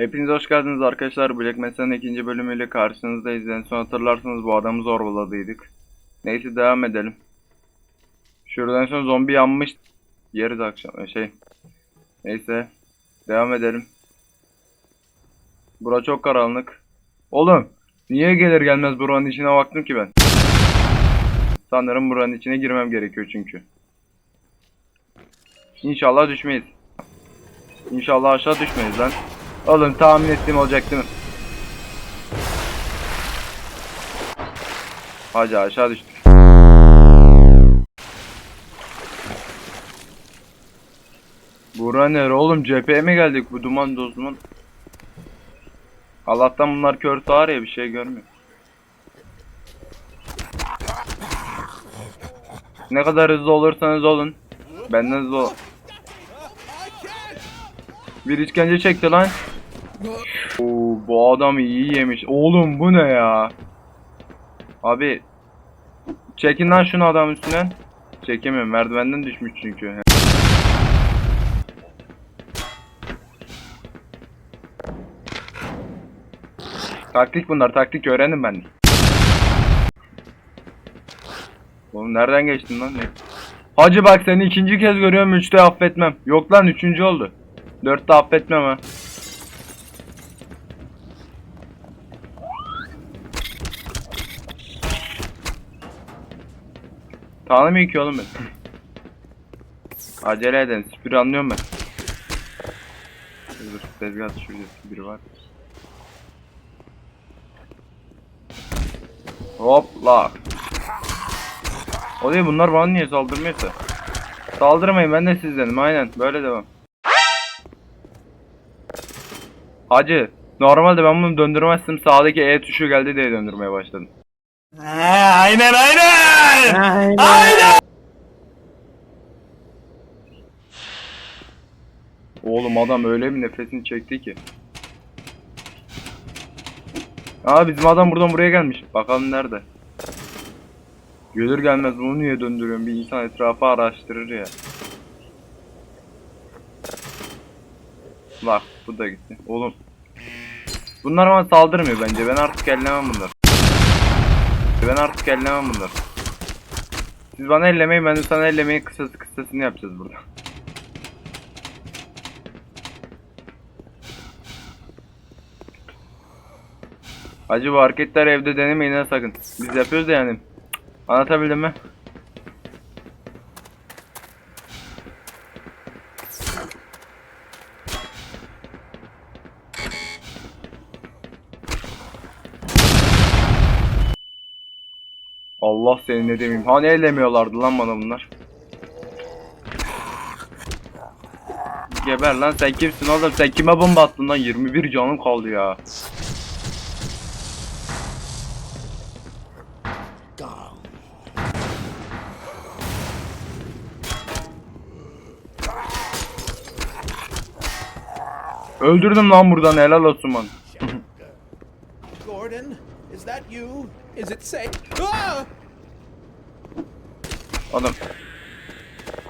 Hepiniz hoş geldiniz arkadaşlar. Black Mesa'nın ikinci bölümüyle karşınızdayız. En son hatırlarsanız bu adamı zorbaladıydık. Neyse devam edelim. Şuradan sonra zombi yanmış. Yeriz akşam şey. Neyse. Devam edelim. Bura çok karanlık. Oğlum. Niye gelir gelmez buranın içine baktım ki ben. Sanırım buranın içine girmem gerekiyor çünkü. İnşallah düşmeyiz. İnşallah aşağı düşmeyiz lan. Oğlum tahmin ettiğim olacak değil mi? Hadi aşağı düştük. Bura nere oğlum cepheye mi geldik bu duman toz duman? Allah'tan bunlar kör sağır ya bir şey görmüyor. Ne kadar hızlı olursanız olun. Benden hızlı ol. Bir işkence çekti lan. Oo, bu adam iyi yemiş. Oğlum bu ne ya? Abi çekin lan şunu adam üstünden. Çekemiyorum merdivenden düşmüş çünkü. Taktik bunlar taktik öğrendim ben. Oğlum nereden geçtin lan? Ne? Hacı bak seni ikinci kez görüyorum üçte affetmem. Yok lan üçüncü oldu. Dörtte affetmem ha. Tanımıyor ki oğlum ben. Acele edin. Spir anlıyorum ben. Dur tezgah şurada biri var. Hopla. O değil bunlar bana niye saldırmıyorsa? Saldırmayın ben de sizdenim aynen böyle devam. Hacı normalde ben bunu döndürmezdim sağdaki E tuşu geldi diye döndürmeye başladım. aynen aynen. Oğlum adam öyle bir nefesini çekti ki. Aa bizim adam buradan buraya gelmiş. Bakalım nerede? Gelir gelmez bunu niye döndürüyorum? Bir insan etrafı araştırır ya. Bak bu da gitti. Oğlum. Bunlar bana saldırmıyor bence. Ben artık ellemem bunları. Ben artık ellemem bunları. Siz bana ellemeyin ben de sana ellemeyi kısası kısasını yapacağız burada. Acı bu hareketler evde denemeyin ha sakın. Biz yapıyoruz da yani. Anlatabildim mi? Allah seni ne demeyeyim. Hani ellemiyorlardı lan bana bunlar. Geber lan sen kimsin oğlum sen kime bomba attın lan 21 canım kaldı ya. Öldürdüm lan buradan helal olsun bana. Gordon, is that you? Is it safe? Ah! Oğlum.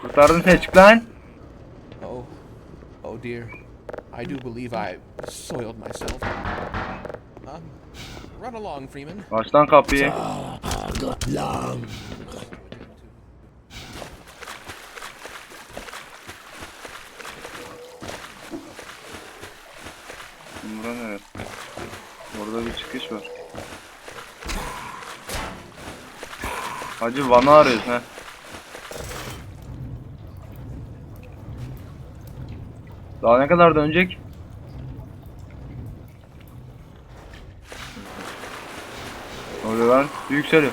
Kurtardın seni çık lan. Oh, oh dear. I do believe I soiled myself. Um, run along, Freeman. Aç lan kapıyı. Bura ne? Orada bir çıkış var. Hacı Van'ı arıyoruz ha. Daha ne kadar dönecek? Ne oluyor lan? Yükseliyor.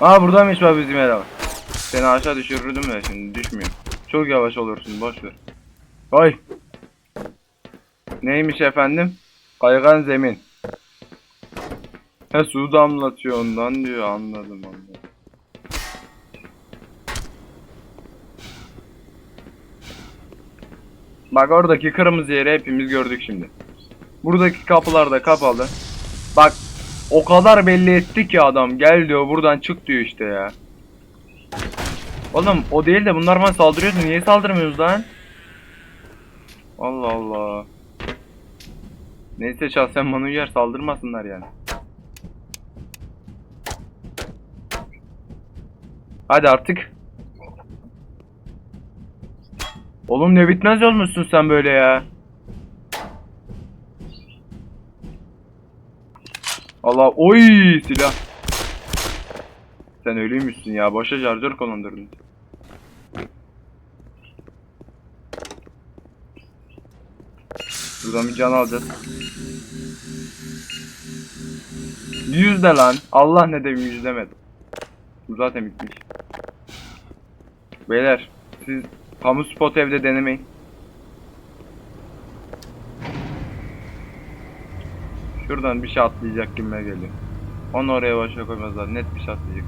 Aa buradaymış bak bizim eleman. Seni aşağı düşürürdüm de şimdi düşmüyor. Çok yavaş olursun boş ver. Oy. Neymiş efendim? Kaygan zemin. He su damlatıyor ondan diyor anladım anladım. Bak oradaki kırmızı yeri hepimiz gördük şimdi. Buradaki kapılar da kapalı. Bak O kadar belli etti ki adam. Gel diyor buradan çık diyor işte ya. Oğlum o değil de bunlar bana saldırıyordu. Niye saldırmıyoruz lan? Allah Allah. Neyse şahsen bana uyar saldırmasınlar yani. Hadi artık. Oğlum ne bitmez olmuşsun sen böyle ya. Allah oy silah. Sen ölüymüşsün ya. Boşa şarjör kullandırdın. Buradan bir can alacağız. Yüzde lan. Allah ne dedim yüz demedim. Bu zaten bitmiş. Beyler siz kamu spot evde denemeyin. Şuradan bir şey atlayacak gibime geliyor. Onu oraya başa koymazlar. Net bir şey atlayacak.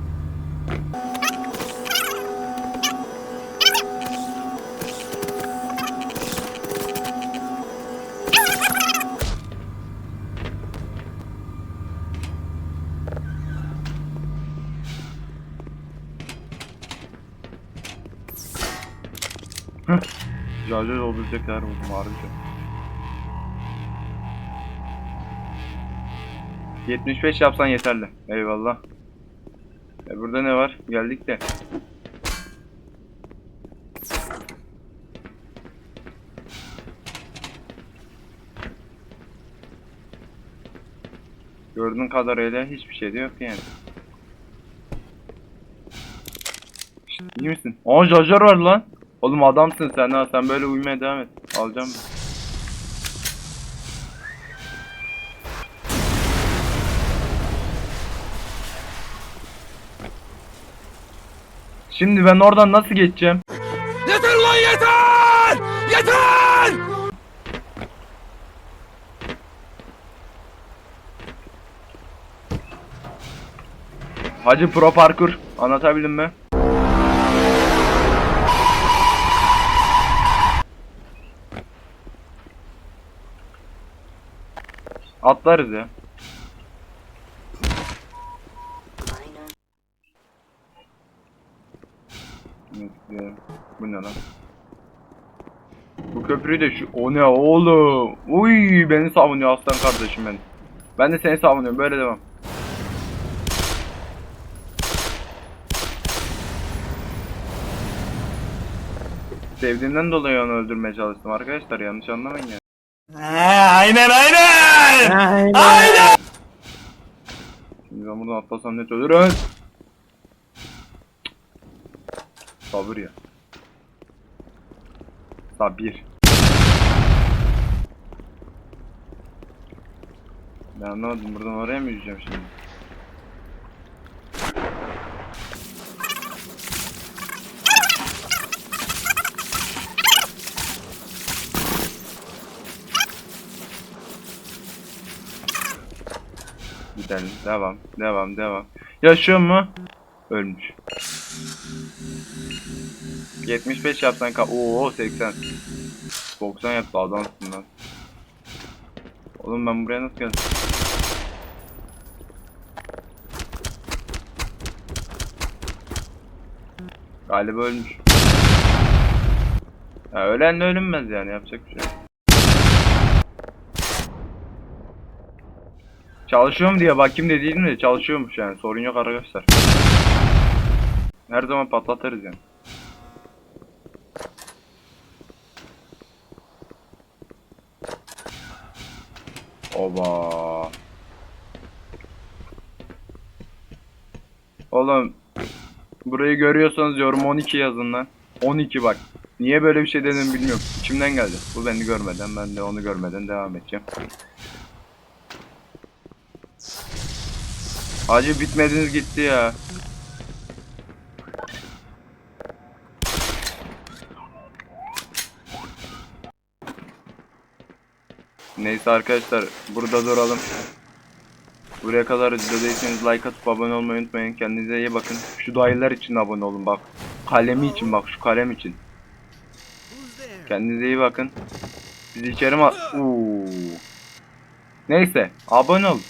Şarjör dolduracak yer buldum harika. 75 yapsan yeterli. Eyvallah. E burada ne var? Geldik de. Gördüğün kadarıyla hiçbir şey de yok yani. İyi misin? Aa şarjör var lan. Oğlum adamsın sen ha sen böyle uyumaya devam et. Alacağım ben. Şimdi ben oradan nasıl geçeceğim? Yeter lan yeter! Yeter! Hacı Pro Parkur anlatabildim mi? Atlarız ya. Evet. Bu ne lan? Bu köprüyü de şu... O ne oğlum? Uy beni savunuyor aslan kardeşim benim. Ben de seni savunuyorum böyle devam. Sevdiğimden dolayı onu öldürmeye çalıştım arkadaşlar yanlış anlamayın ya. Aynen aynen! Aynen! Şimdi ben buradan atlasam net ölürüm. Sabır ya. Sabir. Ben anlamadım buradan oraya mı yüzeceğim şimdi? Gidelim. Devam. Devam. Devam. Yaşıyor mu? Ölmüş. 75 yapsan ka... Oo 80. 90 yaptı adamsın lan. Oğlum ben buraya nasıl geldim? Galiba ölmüş. Ya ölenle ölünmez yani yapacak bir şey. Çalışıyorum diye bakayım dediğim de çalışıyormuş yani sorun yok arkadaşlar. Her zaman patlatırız yani. Oba. Oğlum burayı görüyorsanız yorum 12 yazın lan. 12 bak. Niye böyle bir şey dedim bilmiyorum. İçimden geldi. Bu beni görmeden ben de onu görmeden devam edeceğim. Hacı bitmediniz gitti ya. Neyse arkadaşlar burada duralım. Buraya kadar izlediyseniz like atıp abone olmayı unutmayın. Kendinize iyi bakın. Şu dayılar için abone olun bak. Kalemi için bak şu kalem için. Kendinize iyi bakın. Biz içeri. Uuu. Neyse abone olun.